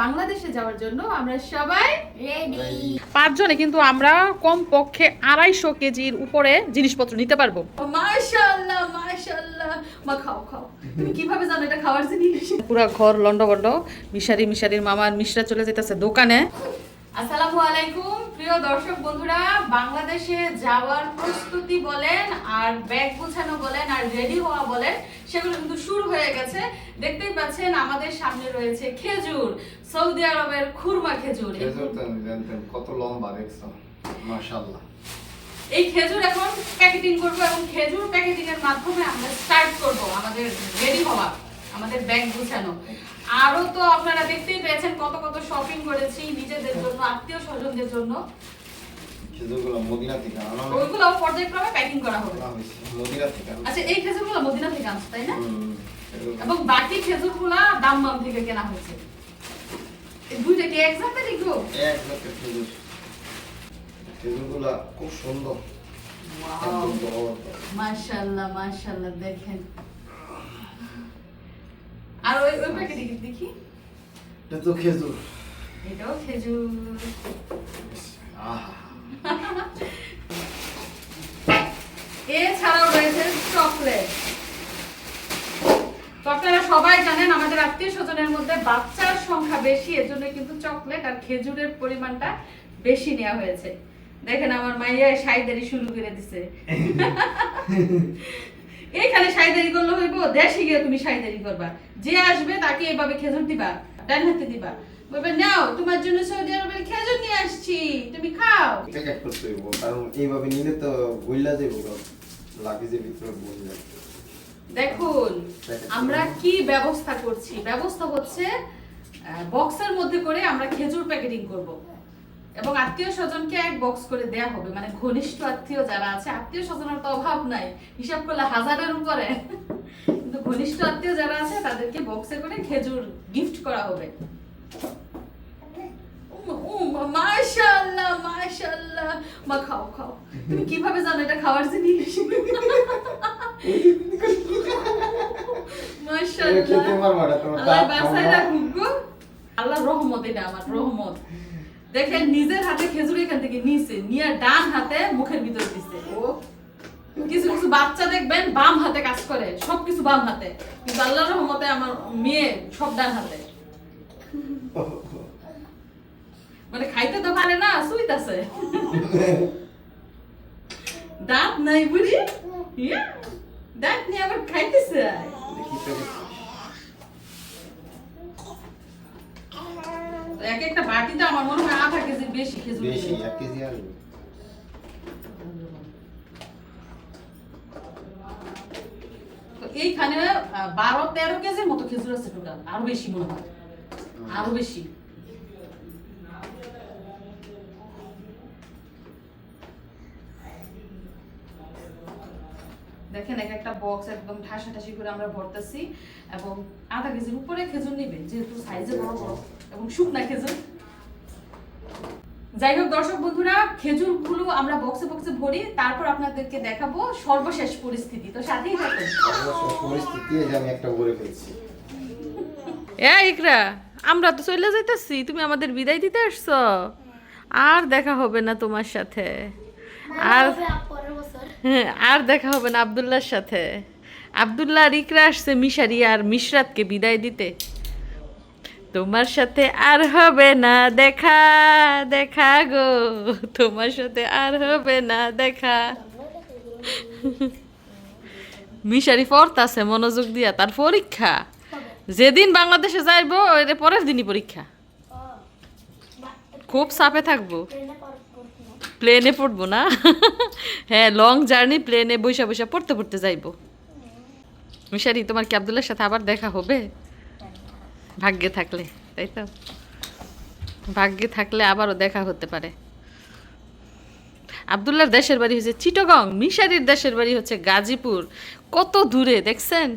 বাংলাদেশে যাওয়ার জন্য আমরা সবাই রেডি পাঁচজনে কিন্তু আমরা কম পক্ষে আড়াইশো কেজির উপরে জিনিসপত্র নিতে পারব। মাশাআল্লাহ মাশাআল্লাহ। মা খাও খাও। তুমি কীভাবে জানো এটা খাওয়ার জিনিস? পুরা ঘর লন্ডভন্ড মিশারি মিশারির মামার মিশরা চলে যেতেছে দোকানে। আসসালামু আলাইকুম। প্রিয় দর্শক বন্ধুরা বাংলাদেশে যাওয়ার প্রস্তুতি বলেন আর ব্যাগ গোছানো বলেন আর রেডি হওয়া বলেন সেগুলো কিন্তু শুরু হয়ে গেছে। দেখতেই পাচ্ছেন আমাদের সামনে রয়েছে খেজুর সৌদি আরবের খুরমা খেজুর। কত লম্বা দেখছ? মাশাআল্লাহ। এই খেজুর এখন প্যাকেটিং করব এবং খেজুর প্যাকেটিং এর মাধ্যমে আমরা স্টার্ট করব আমাদের রেডি হওয়া। আমাদের ব্যাগ গুছানো। আরও তো আপনারা দেখতেই পেয়েছেন কত কত শপিং করেছি নিজেদের জন্য আত্মীয় স্বজনদের জন্য। খেজুরগুলো মদিনা থেকে আনা ওইগুলো পর্যায়ক্রমে প্যাকিং করা হবে। মদিনা থেকে আচ্ছা এই খেজুরগুলো মদিনা থেকে আনছে তাই না? এবং বাকি খেজুরগুলো দামমাম থেকে কেনা হয়েছে। দুইটা কি একসাথে গো এক জাতের খেজুর। খেজুরগুলা খুব সুন্দর। মাশাআল্লাহ মাশাআল্লাহ দেখেন। আর ওই ওই প্যাকেটে দেখি? এটা তো খেজুর। এটাও খেজুর। এছাড়াও রয়েছে চকলেট। আপনারা সবাই জানেন আমাদের আত্মীয় স্বজনের মধ্যে বাচ্চার সংখ্যা বেশি এর জন্য কিন্তু চকলেট আর খেজুরের পরিমাণটা বেশি নেওয়া হয়েছে। দেখেন আমার মাইয়া সাইদারি শুরু করে দিছে। এইখানে সাইদারি করলে হইব দেশে গিয়ে তুমি সাইদারি করবা। যে আসবে তাকে এভাবে খেজুর দিবা ডান হাতে দিবা। বলবে নাও তোমার জন্য সৌদি আরবের খেজুর নিয়ে আসছি তুমি খাও। প্যাকেট করতে হইব কারণ এইভাবে নিলে তো গইলা যাইব লাগেজের ভিতরে বসে দেখুন আমরা কি ব্যবস্থা করছি? ব্যবস্থা হচ্ছে বক্সের মধ্যে করে আমরা খেজুর প্যাকেটিং করব। এবং আত্মীয় স্বজনকে এক বক্স করে দেয়া হবে। মানে ঘনিষ্ঠ আত্মীয় যারা আছে আত্মীয় স্বজনের তো অভাব নাই। হিসাব করলে হাজারের উপরে। কিন্তু ঘনিষ্ঠ আত্মীয় যারা আছে তাদেরকে বক্সে করে খেজুর গিফট করা হবে। মাশাআল্লাহ মাশাআল্লাহ। মা খাও খাও। তুমি কীভাবে জানো এটা খাওয়ার জিনিস? মাশাআল্লাহ। আল্লাহ বাসায় রাখুক গো। আল্লাহর রহমত এটা আমার রহমত। দেখেন নিজের হাতে খেজুর এখান থেকে নিছে নিয়ে ডান হাতে মুখের ভিতর দিছে। ও। কিছু কিছু বাচ্চা দেখবেন বাম হাতে কাজ করে সবকিছু বাম হাতে। কিন্তু আল্লাহর রহমতে আমার মেয়ে সব ডান হাতে। মানে খাইতে তো পারে না সুইতাছে দাঁত নাই বুড়ি। দাঁত নিয়ে আবার খাইতেছে দেখি প্যাকেট এক একটা বাটিতে আমার মনে হয় আধা বেশি খেজুর বেশি এক কেজি আর এইখানে বারো তেরো কেজির মতো খেজুর আছে টোটাল আরও বেশি মনে হয়। আরও বেশি। দেখেন এক একটা বক্স একদম ঠাসা ঠাসি করে আমরা ভরতেছি এবং আধা কেজির উপরে খেজুর নিবে যেহেতু সাইজে বড় বড় এবং শুকনা খেজুর। যাই হোক দর্শক বন্ধুরা খেজুরগুলো আমরা বক্সে বক্সে ভরি তারপর আপনাদেরকে দেখাবো সর্বশেষ পরিস্থিতি। তো সাথেই থাকুন। পরিস্থিতি আমি একটা বলে ফেলছি। এ ইকরা আমরা তো চলে যাইতেছি তুমি আমাদের বিদায় দিতে আসছো। আর দেখা হবে না তোমার সাথে। আর হ্যাঁ, আর দেখা হবে না আবদুল্লাহর সাথে। আবদুল্লাহ আর ইকরা আসছে মিশারি আর মিশরাতকে বিদায় দিতে। তোমার সাথে আর হবে না দেখা দেখা গো। তোমার সাথে আর হবে না দেখা। মিশারি পড়তাছে, মনোযোগ দিয়া, তার পরীক্ষা। যেদিন বাংলাদেশে যাইব এর পরের দিনই পরীক্ষা। খুব চাপে থাকব। প্লেনে পড়ব না? হ্যাঁ লং জার্নি প্লেনে বৈশা বৈশা পড়তে পড়তে যাইবো। মিশারি, তোমার কি আবদুল্লার সাথে আবার দেখা হবে? ভাগ্যে থাকলে তাই তো? ভাগ্যে থাকলে আবারও দেখা হতে পারে। আবদুল্লার দেশের বাড়ি হচ্ছে চিটগং মিশারির দেশের বাড়ি হচ্ছে গাজীপুর। কত দূরে দেখছেন?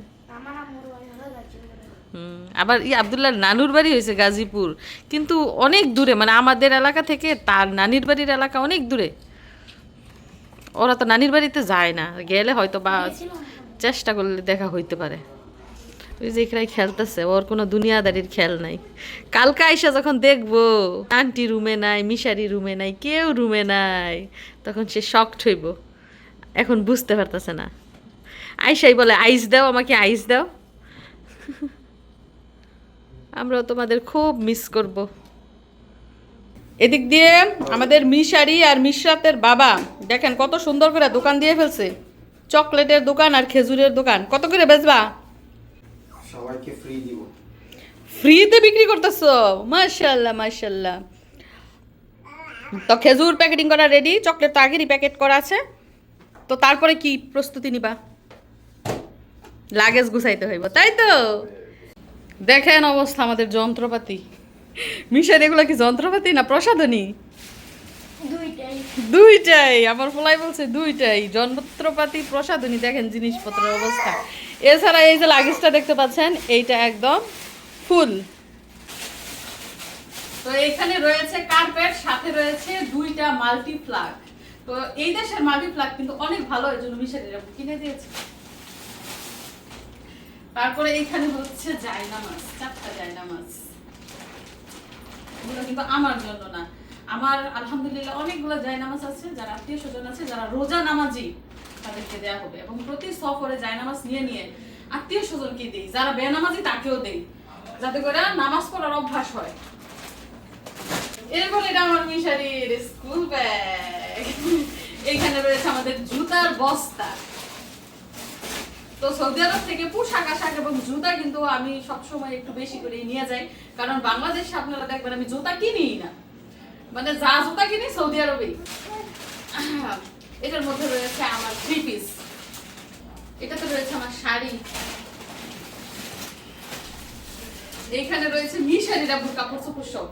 আবার ই আবদুল্লার নানুর বাড়ি হয়েছে গাজীপুর। কিন্তু অনেক দূরে মানে আমাদের এলাকা থেকে তার নানির বাড়ির এলাকা অনেক দূরে। ওরা তো নানির বাড়িতে যায় না গেলে হয়তো বা চেষ্টা করলে দেখা হইতে পারে। ওই যে এখানে খেলতেছে, ওর কোনো দুনিয়াদারির খেল নাই। কালকে আইসা যখন দেখব, আন্টি রুমে নাই, মিশারি রুমে নাই, কেউ রুমে নাই, তখন সে শকড হইব। এখন বুঝতে পারতেছে না। আইসাই বলে, আইস দাও, আমাকে আইস দাও। আমরাও তোমাদের খুব মিস করব। এদিক দিয়ে আমাদের মিশারি আর মিশরাতের বাবা, দেখেন কত সুন্দর করে দোকান দিয়ে ফেলছে। চকলেটের দোকান আর খেজুরের দোকান। কত করে বেচবা? সবাইকে ফ্রি দিব। ফ্রিতে বিক্রি করতেছো? মাশাল্লাহ মাশাল্লাহ তো খেজুর প্যাকেটিং করা রেডি চকলেট তো আগেরই প্যাকেট করা আছে। তো তারপরে কি প্রস্তুতি নিবা? লাগেজ গুছাইতে হইব তাই তো? দেখেন অবস্থা আমাদের যন্ত্রপাতি। মিশার এগুলো কি যন্ত্রপাতি না প্রসাধনী? দুইটাই। দুইটাই আমার ফলাই বলছে দুইটাই যন্ত্রপাতি প্রসাধনী দেখেন জিনিসপত্রের অবস্থা। এছাড়া এই যে লাগেজটা দেখতে পাচ্ছেন, এইটা একদম ফুল। তো এখানে রয়েছে কার্পেট, সাথে রয়েছে দুইটা মাল্টি প্লাগ তো এই দেশের মাল্টি প্লাগ কিন্তু অনেক ভালো, এর জন্য মিশারিরা কিনে দিয়েছে। তারপরে এখানে হচ্ছে জায়নামাজ, চারটা জায়নামাজ। এগুলো কিন্তু আমার জন্য না। আমার আলহামদুলিল্লাহ অনেকগুলো জায়নামাজ আছে, যারা আত্মীয় স্বজন আছে, যারা রোজা নামাজি তাদেরকে দেয়া হবে। এবং প্রতি সফরে জায়নামাজ নিয়ে নিয়ে আত্মীয় স্বজনকে দেই, যারা বেনামাজি তাকেও দেই, যাতে করে নামাজ পড়ার অভ্যাস হয়। এরপর এটা আমার মিশারির স্কুল ব্যাগ রয়েছে আমাদের জুতার বস্তা। তো সৌদি আরব থেকে পোশাক, আশাক এবং জুতা কিন্তু আমি সবসময় একটু বেশি করে নিয়ে যাই। কারণ বাংলাদেশে আপনারা দেখবেন আমি জুতা কিনি না। মানে যা জুতা কিনি সৌদি আরবেই। এটার মধ্যে রয়েছে আমার থ্রি পিস এটাতে রয়েছে আমার শাড়ি। এইখানে রয়েছে মিশারিরা কাপড় চোপড় সব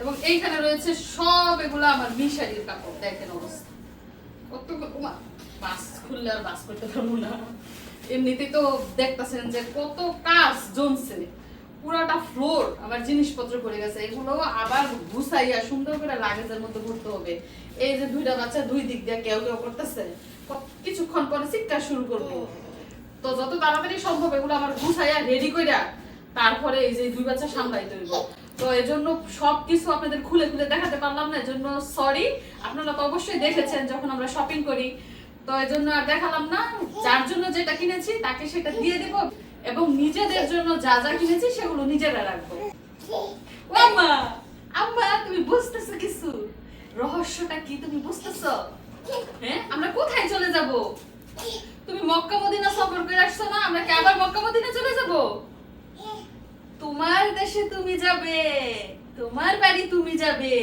এবং এইখানে রয়েছে সব এগুলো আমার মিশারির কাপড়। দেখেন অবস্থা। ওমা, বাস খুললে আর বাস করতে পারব না। এমনিতে তো দেখতেছেন যে কত কাজ জমছে। পুরাটা ফ্লোর আমার জিনিসপত্র পড়ে গেছে, এগুলো আবার গুছাইয়া সুন্দর করে লাগেজের মধ্যে ঘুরতে হবে। এই যে দুইটা বাচ্চা দুই দিক দিয়ে কেউ কেউ করতেছে কিছুক্ষণ পরে চিৎকার শুরু করব। তো যত তাড়াতাড়ি সম্ভব এগুলো আমার গুছাইয়া রেডি কইরা তারপরে এই যে দুই বাচ্চা সামলাইতে হইব। তো এই জন্য সব কিছু আপনাদের খুলে খুলে দেখাতে পারলাম না, এজন্য সরি আপনারা তো অবশ্যই দেখেছেন যখন আমরা শপিং করি। তো এই জন্য আর দেখালাম না, যার জন্য যেটা কিনেছি তাকে সেটা দিয়ে দেব। এবং নিজেদের জন্য যা যা কিনেছি সেগুলো নিজেরা রাখব। আম্মা! আম্মা তুমি বুঝতেছো কিছু? রহস্যটা কি তুমি বুঝতেছো? হ্যাঁ আমরা কোথায় চলে যাব? তুমি মক্কা মদিনা সফর করে আসছো না? আমরা কি আবার মক্কা মদিনা চলে যাব? তোমার দেশে তুমি যাবে তোমার বাড়ি তুমি যাবে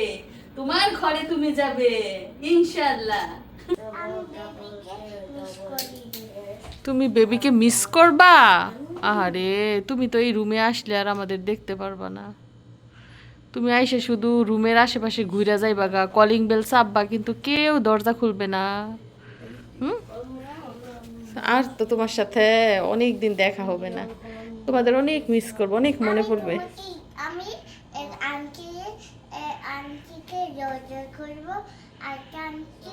তোমার ঘরে তুমি যাবে ইনশাআল্লাহ। তুমি বেবিকে মিস করবা? আরে তুমি তো এই রুমে আসলে আর আমাদের দেখতে পারবা না। তুমি আইসে শুধু রুমের আশেপাশে ঘুরে যাইবা গা কলিং বেল চাপবা কিন্তু কেউ দরজা খুলবে না। হুম? আর তো তোমার সাথে অনেক দিন দেখা হবে না। তোমাদের অনেক মিস করব অনেক মনে পড়বে। আমি আন্টিকে করব। আন্টি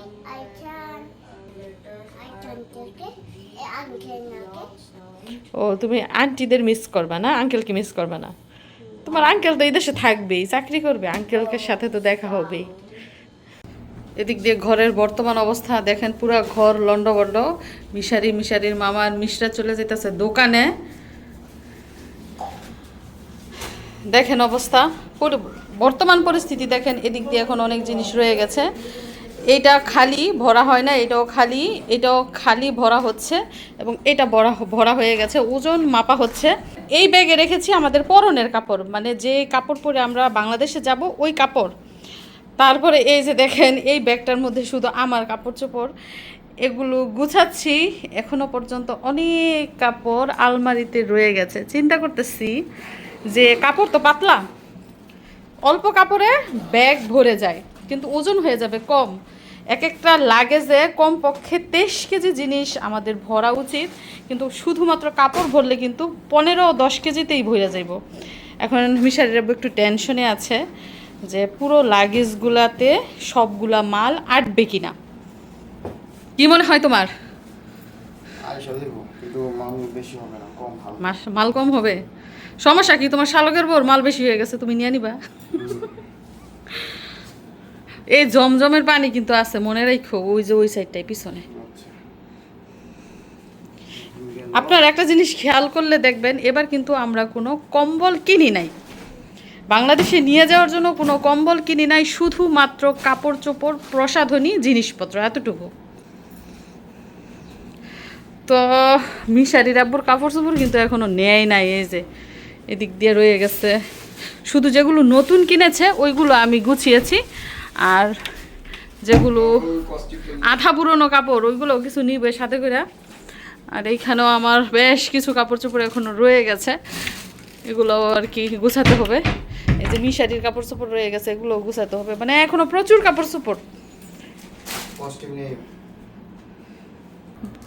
ও, তুমি আন্টিদের মিস করবা না? আঙ্কেলকে মিস করবা না? তোমার আঙ্কেল তো এই দেশে থাকবেই, চাকরি করবে। আঙ্কেলকে সাথে তো দেখা হবেই। এদিক দিয়ে ঘরের বর্তমান অবস্থা, দেখেন পুরা ঘর লন্ডবন্ড মিশারি, মিশারির মামার মিশরা চলে যেতেছে দোকানে। দেখেন অবস্থা। বর্তমান পরিস্থিতি দেখেন, এদিক দিয়ে এখন অনেক জিনিস রয়ে গেছে। এইটা খালি ভরা হয় না, এটাও খালি এটাও খালি ভরা হচ্ছে এবং এটা ভরা ভরা হয়ে গেছে, ওজন মাপা হচ্ছে। এই ব্যাগে রেখেছি আমাদের পরনের কাপড় মানে যে কাপড় পরে আমরা বাংলাদেশে যাব, ওই কাপড়। তারপরে এই যে দেখেন, এই ব্যাগটার মধ্যে শুধু আমার কাপড় চোপড়, এগুলো গুছাচ্ছি, এখনও পর্যন্ত অনেক কাপড় আলমারিতে রয়ে গেছে। চিন্তা করতেছি যে কাপড় তো পাতলা, অল্প কাপড়ে ব্যাগ ভরে যায়। কিন্তু ওজন হয়ে যাবে কম। এক একটা লাগেজে কমপক্ষে তেইশ কেজি জিনিস আমাদের ভরা উচিত। কিন্তু শুধুমাত্র কাপড় ভরলে কিন্তু পনেরো দশ কেজিতেই ভরে যাইব। এখন মিশারিরা একটু টেনশনে আছে যে পুরো লাগেজগুলাতে সবগুলা মাল আটবে কিনা। কি মনে হয় তোমার? না মাল কম হবে? সমস্যা কি? তোমার শালকের বোর মাল বেশি হয়ে গেছে তুমি নিয়ে নিবা। এই জমজমের পানি কিন্তু আছে, মনে রাখো, ওই যে ওই সাইডটাই পিছনে। আপনার একটা জিনিস খেয়াল করলে দেখবেন, এবার কিন্তু আমরা কোনো কম্বল কিনি নাই। বাংলাদেশে নিয়ে যাওয়ার জন্য কোনো কম্বল কিনি নাই, শুধুমাত্র কাপড় চোপড় প্রসাধনী, জিনিসপত্র, এতটুকু। তো, মিশারি আব্বুর কাপড় চোপড় কিন্তু এখনও নেয় নাই, এই যে, এদিক দিয়ে রয়ে গেছে। শুধু যেগুলো নতুন কিনেছে, ওইগুলো আমি গুছিয়েছি। আর যেগুলো আধা পুরনো কাপড় ওইগুলো কিছু নিবে সাথে করে। আর এইখানেও আমার বেশ কিছু কাপড় চোপড় এখনও রয়ে গেছে। এগুলো আর কি গুছাতে হবে। এই যে মিশারির কাপড় চোপড় রয়ে গেছে এগুলো গুছাতে হবে। মানে এখনও প্রচুর কাপড় চোপড়।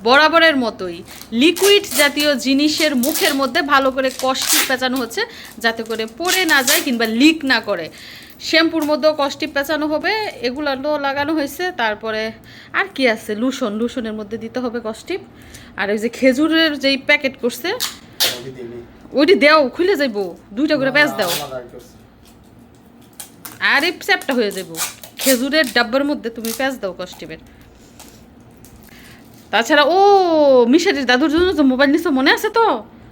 বরাবরের মতোই। লিকুইড জাতীয় জিনিসের মুখের মধ্যে ভালো করে কষ্টিপ পেঁচানো হচ্ছে যাতে করে পড়ে না যায় কিংবা লিক না করে। শ্যাম্পুর মধ্যেও কষ্টিপ পেঁচানো হবে এগুলো লাগানো হয়েছে তারপরে আর কি আছে? লুসন লুসনের মধ্যে দিতে হবে কষ্টিপ আর ওই যে খেজুরের যেই প্যাকেট করছে ওইটি দেও খুলে যাইবো। দুইটা করে প্যাঁচ দাও। আর এই চ্যাপটা হয়ে যাব খেজুরের ডাব্বার মধ্যে তুমি প্যাঁচ দাও কষ্টিপের তাছাড়া ও মিশারির দাদুর জন্য তো মোবাইল নিছো মনে আছে তো?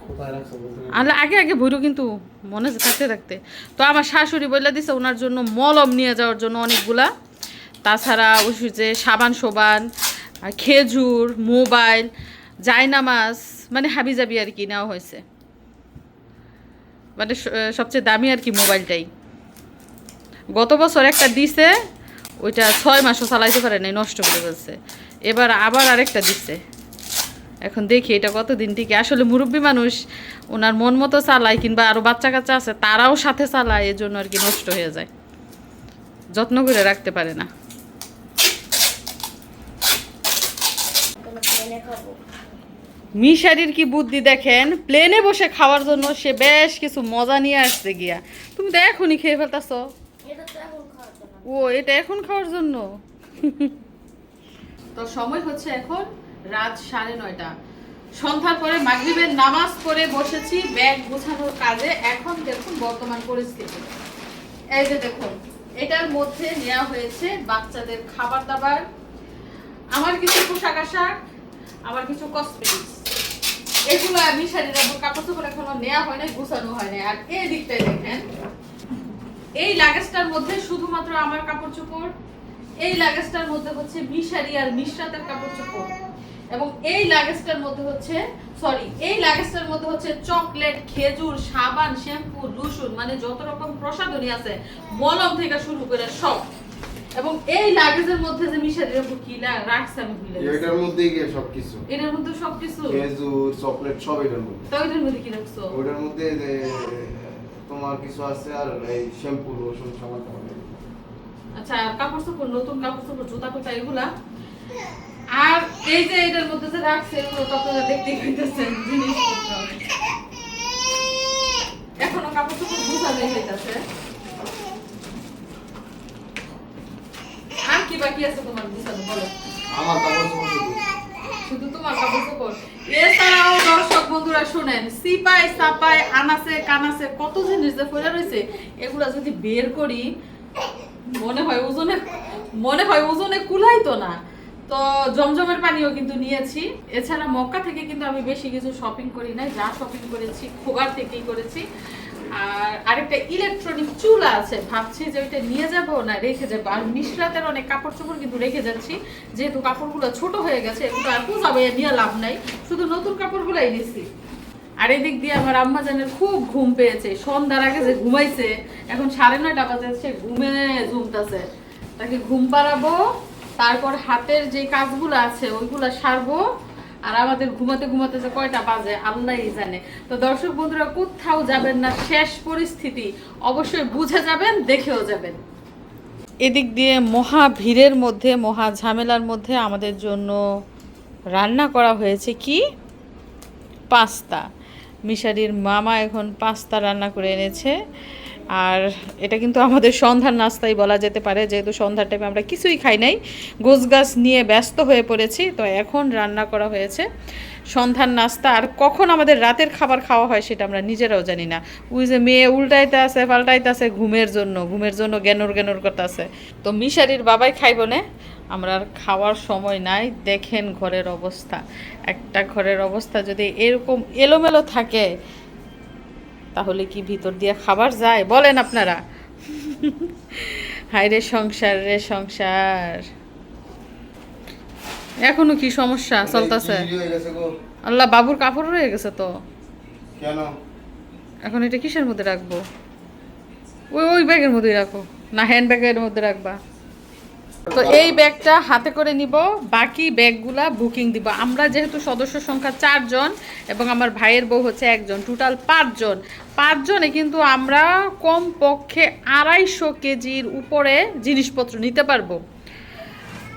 কোথায় রাখছো বলতে পারব? আলে আগে আগে ভৈরো কিন্তু মনে থাকতে থাকতে তো আমার শাশুড়ি বলে দিছে ওনার জন্য মলম নিয়ে যাওয়ার জন্য অনেকগুলা। তাছাড়া ওই যে সাবান সোবান খেজুর, মোবাইল, জায়নামাজ মানে হাবি জাবি আর কি নেওয়া হয়েছে। মানে সবচেয়ে দামি আর কি মোবাইলটাই। গত বছর একটা দিছে, ওইটা ছয় মাসও চালাইতে পারে নাই, নষ্ট করে ফেলছে। এবার আবার আরেকটা দিচ্ছে এখন দেখি এটা কতদিন টিকে। আসলে মুরব্বী মানুষ, ওনার মন মতো চালায় কিংবা আরও বাচ্চা কাচ্চা আছে, তারাও সাথে চালায় এর জন্য আর কি নষ্ট হয়ে যায়। যত্ন করে রাখতে পারে না। মিশারির কি বুদ্ধি দেখেন? প্লেনে বসে খাওয়ার জন্য সে বেশ কিছু মজা নিয়ে আসছে গিয়া। তুমি তো এখনই খেয়ে ফেলতাছ। ও, এটা এখন খাওয়ার জন্য? তো সময় হচ্ছে এখন রাত সাড়ে নয়টা। সন্ধ্যার পরে মাগরিবের নামাজ পড়ে বসেছি, ব্যাগ গোছানোর কাজে। এখন দেখুন বর্তমান পরিস্থিতি। এই যে দেখুন, এটার মধ্যে নেওয়া হয়েছে বাচ্চাদের খাবার দাবার আমার কিছু পোশাক আশাক, আমার কিছু কসমেটিক্স এগুলো আমি শাড়ির কাপড় চোপড় এখনও নেওয়া হয় নাই, গুছানো হয় নাই। আর এই দিকটায় দেখেন, এই লাগেজটার মধ্যে শুধুমাত্র আমার কাপড় চোপড় এই লাগেজটার মধ্যে হচ্ছে মিশারি আর মিশরাতের কাপড় চোপড় এবং এই লাগেজটার মধ্যে হচ্ছে সরি এই লাগেজটার মধ্যে হচ্ছে চকলেট খেজুর সাবান শ্যাম্পু রসুন মানে যত রকম প্রসাধনী আছে মলম থেকে শুরু করে সব। এবং এই লাগেজের মধ্যে যে মিশারির উপর কি লা- রাখছে আমি ভুলে গেছি। এটার মধ্যেই গিয়ে সবকিছু। এটার মধ্যে সবকিছু? খেজুর চকলেট সব এটার মধ্যে। তো এটার মধ্যে কি রাখছো? ওটার মধ্যে যে তোমার কিছু আছে আর এই শ্যাম্পু রসুন সাবান আচ্ছা কাপড় চোপড় নতুন কাপড় চোপড় জুতা টুতা এগুলা? আর এই যে এটার মধ্যে যে রাখছে এগুলো তো আপনারা দেখতেই পাইতেছেন জিনিসপত্র এখনও কাপড় চোপড় গুছানোই হইতাছে। আর কি বাকি আছে তোমার বলো? আমার কাপড় চোপড় শুধু। শুধু তোমার কাপড় চোপড় এছাড়াও দর্শক বন্ধুরা শুনেন সিপাই সাপাই আনাসে কানাসে কত জিনিস যে রয়েছে এগুলা যদি বের করি মনে হয় ওজনে মনে হয় ওজনে কুলাইতো না। তো জমজমের পানিও কিন্তু নিয়েছি। এছাড়া মক্কা থেকে কিন্তু আমি বেশি কিছু শপিং করি নাই, যা শপিং করেছি খোগার থেকেই করেছি। আর আরেকটা ইলেকট্রনিক চুলা আছে, ভাবছি যে ওইটা নিয়ে যাব না রেখে যাব। আর মিশরাতের অনেক কাপড় চোপড় কিন্তু রেখে যাচ্ছি, যেহেতু কাপড়গুলো ছোট হয়ে গেছে, এগুলো আর যাবে নিয়ে লাভ নাই, শুধু নতুন কাপড়গুলাই নিছি। আর এদিক দিয়ে আমার আম্মা জানের খুব ঘুম পেয়েছে, সন্ধ্যার আগে যে ঘুমাইছে, এখন সাড়ে নয়টা বাজে সে ঘুমে ঝুমতাছে। তাকে ঘুম পাড়াবো তারপর হাতের যে কাজগুলো আছে, ওইগুলো সারবো। আর আমাদের ঘুমাতে ঘুমাতে যে কয়টা বাজে, আল্লাহই জানে। তো দর্শক বন্ধুরা, কোথাও যাবেন না, শেষ পরিস্থিতি। অবশ্যই বুঝে যাবেন, দেখেও যাবেন। এদিক দিয়ে মহা ভিড়ের মধ্যে, মহা ঝামেলার মধ্যে আমাদের জন্য রান্না করা হয়েছে কি? পাস্তা। মিশারির মামা এখন পাস্তা রান্না করে এনেছে। আর এটা কিন্তু আমাদের সন্ধ্যার নাস্তাই বলা যেতে পারে, যেহেতু সন্ধ্যার টাইমে আমরা কিছুই খাই নাই। গোছ গাছ নিয়ে ব্যস্ত হয়ে পড়েছি, তো এখন রান্না করা হয়েছে। সন্ধ্যার নাস্তা, আর কখন আমাদের রাতের খাবার খাওয়া হয় সেটা আমরা নিজেরাও জানি না। ওই যে মেয়ে উল্টাইতে আছে পাল্টাইতে আছে ঘুমের জন্য ঘুমের জন্য জ্ঞানর জ্ঞানর করতে আছে তো মিশারির বাবাই খাইব না। আমরা আর খাওয়ার সময় নাই, দেখেন ঘরের অবস্থা। একটা ঘরের অবস্থা যদি এরকম এলোমেলো থাকে তাহলে কি ভিতর দিয়ে খাবার যায়? বলেন আপনারা। হায় রে সংসার রে সংসার। এখনও কি সমস্যা চলতেছে? আল্লাহ বাবুর কাপড় রয়ে গেছে তো? কেন? এখন এটা কিসের মধ্যে রাখব? ওই ওই ব্যাগের মধ্যেই রাখো। না হ্যান্ড ব্যাগের মধ্যে রাখবা। তো এই ব্যাগটা হাতে করে নিব, বাকি ব্যাগগুলা বুকিং দিব। আমরা যেহেতু সদস্য সংখ্যা চারজন এবং আমার ভাইয়ের বউ হচ্ছে একজন, টোটাল পাঁচজন। পাঁচজনে কিন্তু আমরা কম পক্ষে আড়াইশো কেজির উপরে জিনিসপত্র নিতে পারব।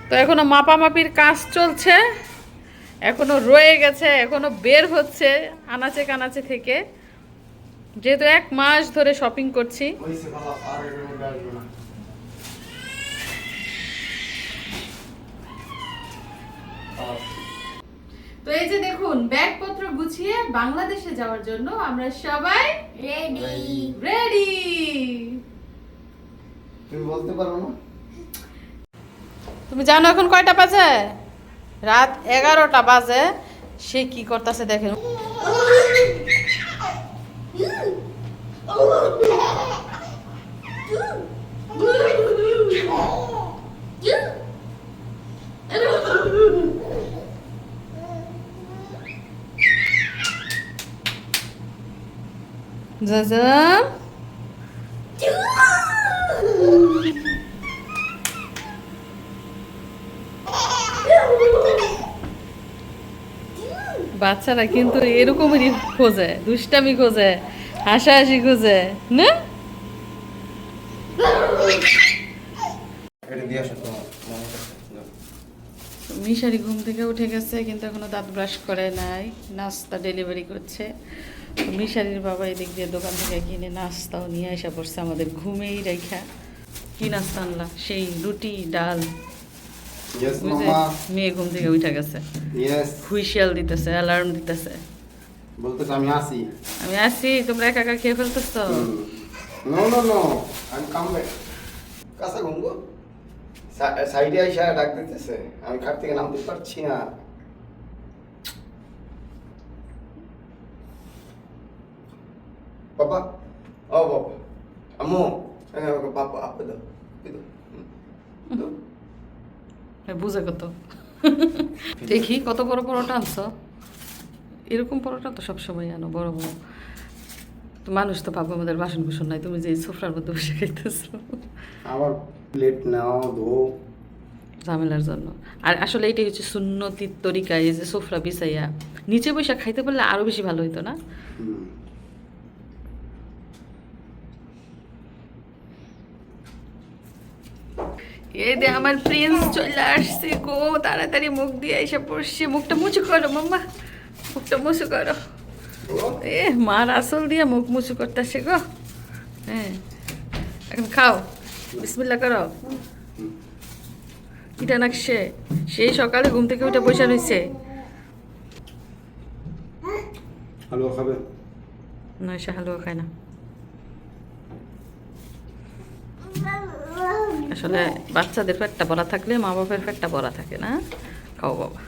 তো এখনও মাপামাপির কাজ চলছে, এখনও রয়ে গেছে, এখনও বের হচ্ছে আনাচে কানাচে থেকে। যেহেতু এক মাস ধরে শপিং করছি হইছে বাবা আর এর মধ্যে আসবে না আহ, তো এই যে দেখুন ব্যাগপত্র গুছিয়ে বাংলাদেশে যাওয়ার জন্য আমরা সবাই রেডি রেডি তুমি বলতে পারো না? তুমি জানো এখন কয়টা বাজে? রাত এগারোটা বাজে। সে কি করতেছে দেখেন। জাজাম বাচ্চারা কিন্তু এরকমই খোঁজে দুষ্টামি খোঁজে হাসাহাসি খোঁজে না এটা দিয়ে আসো তোমার মামার কাছে যাও। মিশারি ঘুম থেকে উঠে গেছে কিন্তু এখনও দাঁত ব্রাশ করে নাই নাস্তা ডেলিভারি করছে। মিশারির বাবা এদিক দিয়ে দোকান থেকে কিনে নাস্তাও নিয়ে আসা পড়ছে আমাদের ঘুমেই রেখা। কি নাস্তা আনলা? সেই রুটি ডাল। মেয়ে ঘুম থেকে উঠে গেছে। হুইশিয়াল দিতেছে অ্যালার্ম দিতেছে। বলতেছে আমি আসি। আমি আসি তোমরা একা একা খেয়ে ফেলতেছো? নো নো নো আমি কাম ব্যাক কাছে ঘুমবো সাইডে আইসা ডাক দিতেছে। আমি খাট থেকে নামতে পারছি না। বাবা ও বাবা আম্মু বাবা আপে। হ্যাঁ, বুঝে কত। দেখি কত বড় পরোটা আনছো। এরকম পরোটা তো সবসময় আনো বড় বড়। তো মানুষ তো ভাববো আমাদের বাসন কুসন নাই তুমি যে এই সোফরার মধ্যে বসে খাইতেছো। আবার প্লেট নাও ধো ঝামেলার জন্য। আর আসলে এটাই হচ্ছে সুন্নতির তরিকা এই যে সোফরা বিছাইয়া নিচে বসে খাইতে পারলে আরও বেশি ভালো হইতো না? এই আমার প্রিন্স চলে আসছে গো তাড়াতাড়ি মুখ দিয়ে এসে পড়ছে মুখটা মুছু করো মাম্মা। মুখটা মুছু করো। এ মার আসল দিয়ে মুখ মুছু করতেছে গো। হ্যাঁ এখন খাও বিসমিল্লা করো। কিটা নাকছে সেই সকালে ঘুম থেকে উঠে বসে রয়েছে হালুয়া খাবে? না সে হালুয়া খায় না। আসলে বাচ্চাদের পেটটা বড়া থাকলে মা বাবার পেটটা বড়া থাকে না? খাও বাবা।